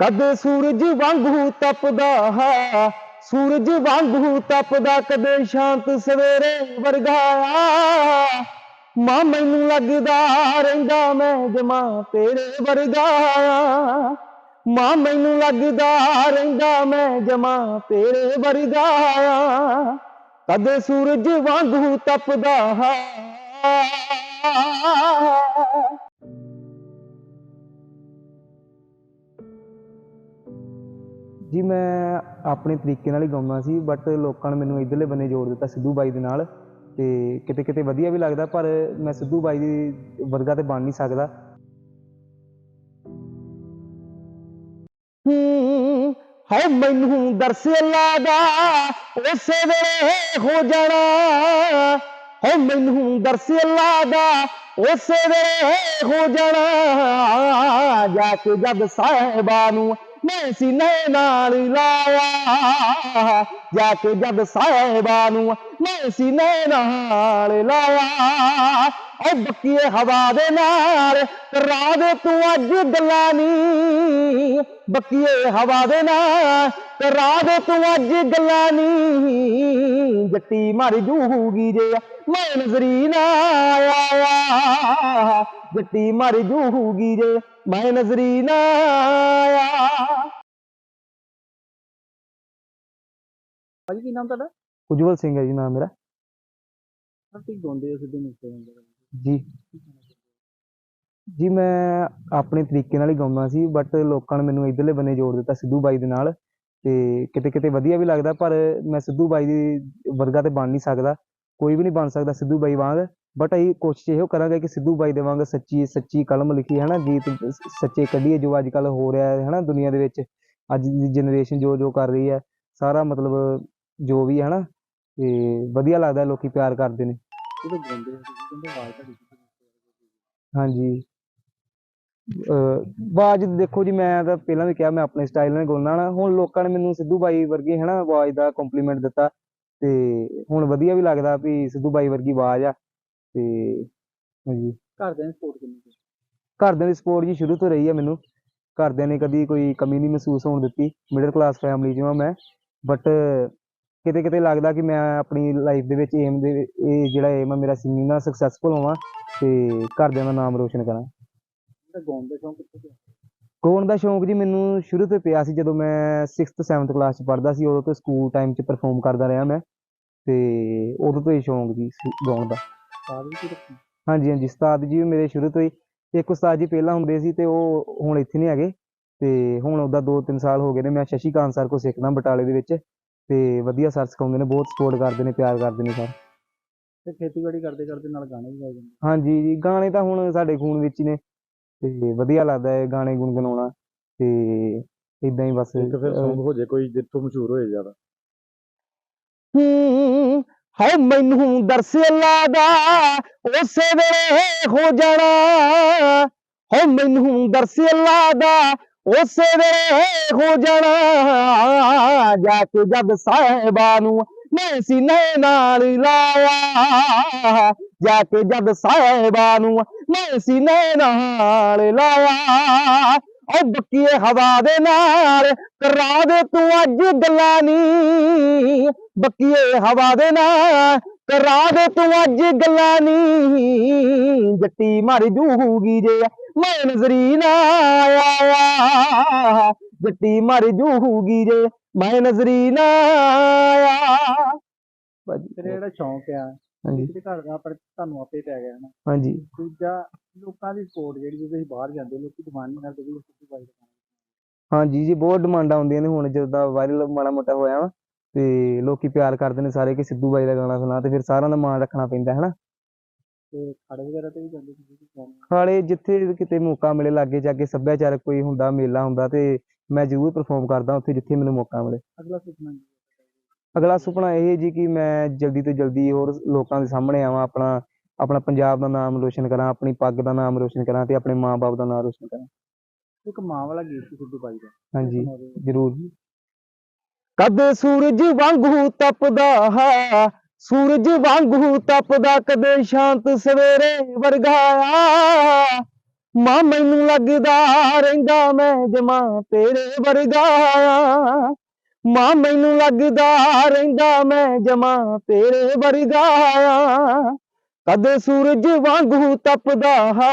ਕਦੇ ਸੂਰਜ ਵਾਂਗੂ ਤਪਦਾ ਹੈ? ਸੂਰਜ ਵਾਂਗੂ ਤਪਦਾ ਕਦੇ ਸ਼ਾਂਤ ਸਵੇਰੇ ਵਰਗਾ ਮਾਂ, ਮੈਨੂੰ ਲੱਗਦਾ ਰਹਿੰਦਾ ਮੈਂ ਜਮਾ ਤੇਰੇ ਵਰਗਾ ਮਾਂ, ਮੈਨੂੰ ਲੱਗਦਾ ਰਹਿੰਦਾ ਮੈਂ ਜਮਾ ਤੇਰੇ ਵਰਗਾ ਕਦੇ ਸੂਰਜ ਵਾਂਗੂ ਤਪਦਾ ਹੈ? ਜੀ, ਮੈਂ ਆਪਣੇ ਤਰੀਕੇ ਨਾਲ ਹੀ ਗਾਉਂਦਾ ਸੀ ਬਟ ਲੋਕਾਂ ਨੇ ਮੈਨੂੰ ਇਧਰਲੇ ਬੰਨੇ ਜੋੜ ਦਿੱਤਾ ਸਿੱਧੂ ਬਾਈ ਦੇ ਨਾਲ ਤੇ ਕਿਤੇ ਕਿਤੇ ਵਧੀਆ ਵੀ ਲੱਗਦਾ, ਪਰ ਮੈਂ ਸਿੱਧੂ ਬਾਈ ਦੀ ਵਰਗਾ ਤੇ ਬਣ ਨਹੀਂ ਸਕਦਾ। ਹੈ ਮੈਨੂੰ ਦਰਸ ਅੱਲਾ ਦਾ ਉਸੇ ਵੇਲੇ ਹੋ ਜਾਣਾ। ਹੈ ਮੈਨੂੰ ਦਰਸ ਅੱਲਾ ਦਾ ਉਸੇ ਵੇਲੇ ਹੋ ਜਾਣਾ। ਜਾ ਕੇ ਜਦ ਸਾਹਿਬਾਂ ਨੂੰ ਮੈਂ ਸੀਨੇ ਨਾਲ ਲਾਇਆ। ਜਾ ਕੇ ਜਦ ਸਾਹਿਬਾਂ ਨੂੰ ਮੈਂ ਸੀਨੇ ਨਾਲ ਲਾਇਆ। ਓ ਬੱਕੀਏ ਹਵਾ ਦੇ ਨਾਲ ਕਰਾ ਦੇ ਤੂੰ ਅੱਜ ਗੱਲਾਂ ਨੀ ਬੱਕੀਏ ਹਵਾ ਦੇ ਨਾਲ ਕਰਾ ਦੇ ਤੂੰ ਅੱਜ ਗੱਲਾਂ ਨੀ ਜੱਟੀ ਮਰ ਜੂਗੀ ਜੇ ਮੈਂ ਨਜ਼ਰੀ ਨਾ ਆਇਆ। ਜੱਟੀ ਮਰ ਜੂਗੀ ਜੇ ਮੈਂ ਨਜ਼ਰੀ ਨਾ ਆਇਆ। ਭਾਜੀ ਕੀ ਨਾਮ ਤੁਹਾਡਾ? ਉਜਵਲ ਸਿੰਘ ਹੈ ਜੀ ਨਾਮ ਮੇਰਾ। ਤੁਸੀਂ ਗਾਉਂਦੇ ਹੋ ਸਿੱਧੂ ਮੂਸੇਵਾਲੇ ਦਾ ਜੀ। ਜੀ ਮੈਂ ਆਪਣੇ ਤਰੀਕੇ ਨਾਲ ਹੀ ਗਾਉਂਦਾ ਸੀ ਬਟ ਲੋਕਾਂ ਨੇ ਮੈਨੂੰ ਇਧਰਲੇ ਬੰਨੇ ਜੋੜ ਦਿੱਤਾ ਸਿੱਧੂ ਬਾਈ ਦੇ ਨਾਲ ਤੇ ਕਿਤੇ ਕਿਤੇ ਵਧੀਆ ਵੀ ਲੱਗਦਾ ਪਰ ਮੈਂ ਸਿੱਧੂ ਬਾਈ ਦੀ ਵਰਗਾ ਤੇ ਬਣ ਨਹੀਂ ਸਕਦਾ। ਕੋਈ ਵੀ ਨਹੀਂ ਬਣ ਸਕਦਾ ਸਿੱਧੂ ਬਾਈ ਵਾਂਗ। ਬਟ ਅਸੀਂ ਕੋਸ਼ਿਸ਼ ਇਹੋ ਕਰਾਂਗੇ ਕਿ ਸਿੱਧੂ ਬਾਈ ਦੇ ਵਾਂਗ ਸੱਚੀ ਸੱਚੀ ਕਲਮ ਲਿਖੀ ਹੈ ਨਾ ਗੀਤ ਸੱਚੇ ਕੱਢੀਏ ਜੋ ਅੱਜ ਕੱਲ ਹੋ ਰਿਹਾ ਹੈ ਨਾ ਦੁਨੀਆ ਦੇ ਵਿੱਚ। ਅੱਜ ਦੀ ਜਨਰੇਸ਼ਨ ਜੋ ਜੋ ਕਰ ਰਹੀ ਹੈ ਸਾਰਾ ਮਤਲਬ ਜੋ ਵੀ ਹੈ ਨਾ ਤੇ ਵਧੀਆ ਲੱਗਦਾ ਲੋਕੀ ਪਿਆਰ ਕਰਦੇ ਨੇ। ਹਾਂਜੀ। ਆਵਾਜ਼ ਦੇਖੋ ਜੀ ਮੈਂ ਤਾਂ ਪਹਿਲਾਂ ਵੀ ਕਿਹਾ ਮੈਂ ਆਪਣੇ ਸਟਾਈਲ ਨਾਲ ਗਾਉਂਦਾ ਨਾ। ਹੁਣ ਲੋਕਾਂ ਨੇ ਮੈਨੂੰ ਸਿੱਧੂ ਬਾਈ ਵਰਗੀ ਹਨਾ ਆਵਾਜ਼ ਦਾ ਕੰਪਲੀਮੈਂਟ ਦਿੱਤਾ। ਤੇ ਹੁਣ ਵਧੀਆ ਵੀ ਲੱਗਦਾ ਵੀ ਸਿੱਧੂ ਬਾਈ ਵਰਗੀ ਆਵਾਜ਼ ਆ। ਤੇ ਹਾਂਜੀ। ਘਰਦਿਆਂ ਨੇ ਸਪੋਰਟ ਕਿੰਨੀ ਕੀਤੀ ਘਰਦਿਆਂ ਦੀ ਸਪੋਰਟ ਜੀ ਸ਼ੁਰੂ ਤੋਂ ਰਹੀ ਆ ਮੈਨੂੰ। ਘਰਦਿਆਂ ਨੇ ਕਦੀ ਕੋਈ ਕਮੀ ਨਹੀਂ ਮਹਿਸੂਸ ਹੋਣ ਦਿੱਤੀ। ਮਿਡਲ ਕਲਾਸ ਫੈਮਿਲੀ ਆ ਮੈਂ। ਬਟ ਕਿਤੇ ਕਿਤੇ ਲੱਗਦਾ ਕਿ ਮੈਂ ਆਪਣੀ ਲਾਈਫ ਦੇ ਵਿੱਚ ਏਮ ਦੇ ਇਹ ਜਿਹੜਾ ਏਮ ਆ ਮੇਰਾ ਸਿੰਗਿੰਗ ਨਾਲ ਸਕਸੈਸਫੁਲ ਹੋਵਾਂ ਤੇ ਘਰਦਿਆਂ ਦਾ ਨਾਮ ਰੋਸ਼ਨ ਕਰਾਂ। ਗਾਉਣ ਦਾ ਸ਼ੌਂਕ ਕਿੱਥੋਂ ਪਿਆ? ਗਾਉਣ ਦਾ ਸ਼ੌਂਕ ਜੀ ਮੈਨੂੰ ਸ਼ੁਰੂ ਤੋਂ ਪਿਆ ਸੀ ਜਦੋਂ ਮੈਂ 6th 7th ਕਲਾਸ ਚ ਪੜ੍ਹਦਾ ਸੀ। ਉਦੋਂ ਤੋਂ ਸਕੂਲ ਟਾਈਮ ਚ ਪਰਫਾਰਮ ਕਰਦਾ ਰਿਹਾ ਮੈਂ। ਤੇ ਉਦੋਂ ਤੋਂ ਹੀ ਸ਼ੌਂਕ ਜੀ ਗਾਉਣ ਦਾ। ਸਾਲ ਵੀ ਕੀ ਰੱਖੀ ਹਾਂਜੀ ਹਾਂਜੀ ਉਸਤਾਦ ਜੀ ਵੀ ਮੇਰੇ ਸ਼ੁਰੂ ਤੋਂ ਹੀ। ਇੱਕ ਉਸਤਾਦ ਜੀ ਪਹਿਲਾਂ ਹੁੰਦੇ ਸੀ ਤੇ ਉਹ ਹੁਣ ਇੱਥੇ ਨਹੀਂ ਹੈਗੇ। ਤੇ ਹੁਣ ਉਹਦਾ 2-3 ਸਾਲ ਹੋ ਗਏ ਨੇ। ਮੈਂ ਸ਼ਸ਼ੀਕਾਂਤ ਸਰ ਕੋਲ ਸਿੱਖਦਾ ਬਟਾਲੇ ਦੇ ਵਿੱਚ। ਤੇ ਵਧੀਆ ਸਰ ਸਿਖਾਉਂਦੇ ਨੇ ਬਹੁਤ ਸਪੋਰਟ ਕਰਦੇ ਨੇ ਪਿਆਰ ਕਰਦੇ ਨੇ ਸਰ। ਤੇ ਖੇਤੀਬਾੜੀ ਕਰਦੇ ਕਰਦੇ ਨਾਲ ਗਾਣੇ ਵੀ ਗਾ ਜਾਂਦੇ ਹਾਂਜੀ ਜੀ ਗਾਣੇ ਤਾਂ ਹੁਣ ਸਾਡੇ ਖੂਨ ਵਿੱਚ ਹੀ ਨੇ। ਤੇ ਵਧੀਆ ਲੱਗਦਾ ਹੈ ਗਾਣੇ ਗੁੰਗਣਾਉਣਾ ਤੇ ਇਦਾਂ ਹੀ ਬਸ ਇੱਕ ਫਿਰ ਸੌਂਗ ਹੋ ਜੇ ਕੋਈ ਜਿੱਥੋਂ ਮਸ਼ਹੂਰ ਹੋਏ ਜ਼ਿਆਦਾ। ਹੂੰ ਹੈ ਮੈਨੂੰ ਦਰਸ ਅੱਲਾ ਦਾ ਉਸੇ ਵੇਲੇ ਹੋ ਜਾਣਾ। ਹੈ ਮੈਨੂੰ ਦਰਸ ਅੱਲਾ ਦਾ ਉਸੇ ਵੇਲੇ ਹੋ ਜਾਣਾ। ਜਾ ਕੇ ਜਦ ਸਾਹਿਬਾਂ ਨੂੰ ਮੈਂ ਸੀਨੇ ਨਾਲ ਲਾਇਆ। ਜਾ ਕੇ ਜਦ ਸਾਹਿਬਾਂ ਨੂੰ ਮੈਂ ਸੀਨੇ ਨਾਲ ਲਾਇਆ। ਓ ਬੱਕੀਏ ਹਵਾ ਦੇ ਨਾਲ ਕਰਾ ਦੇ ਤੂੰ ਅੱਜ ਗੱਲਾਂ ਨੀ ਬੱਕੀਏ ਹਵਾ ਦੇ ਨਾਲ ਕਰਾ ਦੇ ਤੂੰ ਅੱਜ ਗੱਲਾਂ ਨੀ ਜੱਟੀ ਮਰ ਜੂਗੀ ਜੇ ਮੈਂ ਨਜ਼ਰੀ ਨਾ ਆਇਆ। ਜੱਟੀ ਮਰ ਜੂਗੀ ਜੇ ਮੈਂ ਨਜ਼ਰੀ ਨਾ ਆਇਆ। ਭਾਜੀ ਫਿਰ ਜਿਹੜਾ ਸ਼ੌਂਕ ਆ ਹਾਂਜੀ। ਕਿਤੇ ਘਰ ਦਾ ਪਰ ਤੁਹਾਨੂੰ ਆਪੇ ਪੈ ਗਿਆ ਨਾ। ਹਾਂਜੀ। ਦੂਜਾ ਲੋਕਾਂ ਦੀ ਸਪੋਰਟ ਜਿਹੜੀ ਜਦੋਂ ਤੁਸੀਂ ਬਾਹਰ ਜਾਂਦੇ ਹੋ, ਲੋਕੀ ਡਿਮਾਂਡ ਨਹੀਂ ਕਰਦੇ ਵੀ ਉਹ ਸਿੱਧੂ ਬਾਈ ਹਾਂਜੀ ਜੀ ਬਹੁਤ ਡਿਮਾਂਡਾਂ ਆਉਂਦੀਆਂ ਨੇ ਹੁਣ ਜਦੋਂ ਦਾ ਵਾਇਰਲ ਮਾੜਾ ਮੋਟਾ ਹੋਇਆ ਵਾ ਤੇ ਲੋਕੀ ਪਿਆਰ ਕਰਦੇ ਨੇ ਸਾਰੇ ਕਿ ਸਿੱਧੂ ਬਾਈ ਦਾ ਗਾਣਾ ਸੁਣਾ ਤੇ ਫਿਰ ਸਾਰਿਆਂ ਦਾ ਮਾਣ ਰੱਖਣਾ ਪੈਂਦਾ ਹੈ ਨਾ ਤੇ ਖਾੜੇ ਵਗੈਰਾ ਤੇ ਵੀ ਜਾਂਦੇ ਤੁਸੀਂ ਗਾਣੇ ਹਾਲੇ ਜਿੱਥੇ ਕਿਤੇ ਮੌਕਾ ਮਿਲੇ ਲਾਗੇ ਜਾ ਕੇ ਸੱਭਿਆਚਾਰਕ ਕੋਈ ਹੁੰਦਾ ਮੇਲਾ ਹੁੰਦਾ ਤੇ ਮੈਂ ਜ਼ਰੂਰ ਪਰਫਾਰਮ ਕਰਦਾ ਉੱਥੇ ਜਿੱਥੇ ਮੈਨੂੰ ਮੌਕਾ ਮਿਲੇ। ਅਗਲਾ ਸੁਪਨਾ ਕੀ ਹੈ? ਅਗਲਾ ਸੁਪਨਾ ਇਹ ਹੈ ਜੀ ਕਿ ਮੈਂ ਜਲਦੀ ਤੋਂ ਜਲਦੀ ਹੋਰ ਲੋਕਾਂ ਦੇ ਸਾਹਮਣੇ ਆਵਾਂ ਆਪਣਾ ਆਪਣਾ ਪੰਜਾਬ ਦਾ ਨਾਮ ਰੋਸ਼ਨ ਕਰਾਂ ਆਪਣੀ ਪੱਗ ਦਾ ਨਾਮ ਰੋਸ਼ਨ ਕਰਾਂ ਤੇ ਆਪਣੇ ਮਾਂ-ਬਾਪ ਦਾ ਨਾਮ ਰੋਸ਼ਨ ਕਰਾਂ। ਇੱਕ ਮਾਂ ਵਾਲਾ ਗੀਤ ਸੀ ਸਿੱਧੂ ਬਾਈ ਦਾ। ਹਾਂਜੀ। ਜ਼ਰੂਰ ਜੀ। ਕਦੇ ਸੂਰਜ ਵਾਂਗੂ ਤਪਦਾ ਹੈ ਸੂਰਜ ਵਾਂਗੂ ਤਪਦਾ ਕਦੇ ਸ਼ਾਂਤ ਸਵੇਰੇ ਵਰਗਾ ਮਾਂ ਮੈਨੂੰ ਲੱਗਦਾ ਰਹਿੰਦਾ ਮੈਂ ਜਮਾ ਤੇਰੇ ਵਰਗਾ ਮਾਂ ਮੈਨੂੰ ਲੱਗਦਾ ਰਹਿੰਦਾ ਮੈਂ ਜਮਾ ਤੇਰੇ ਵਰਗਾ ਆ। ਕਦੇ ਸੂਰਜ ਵਾਂਗੂ ਤਪਦਾ ਹਾਂ।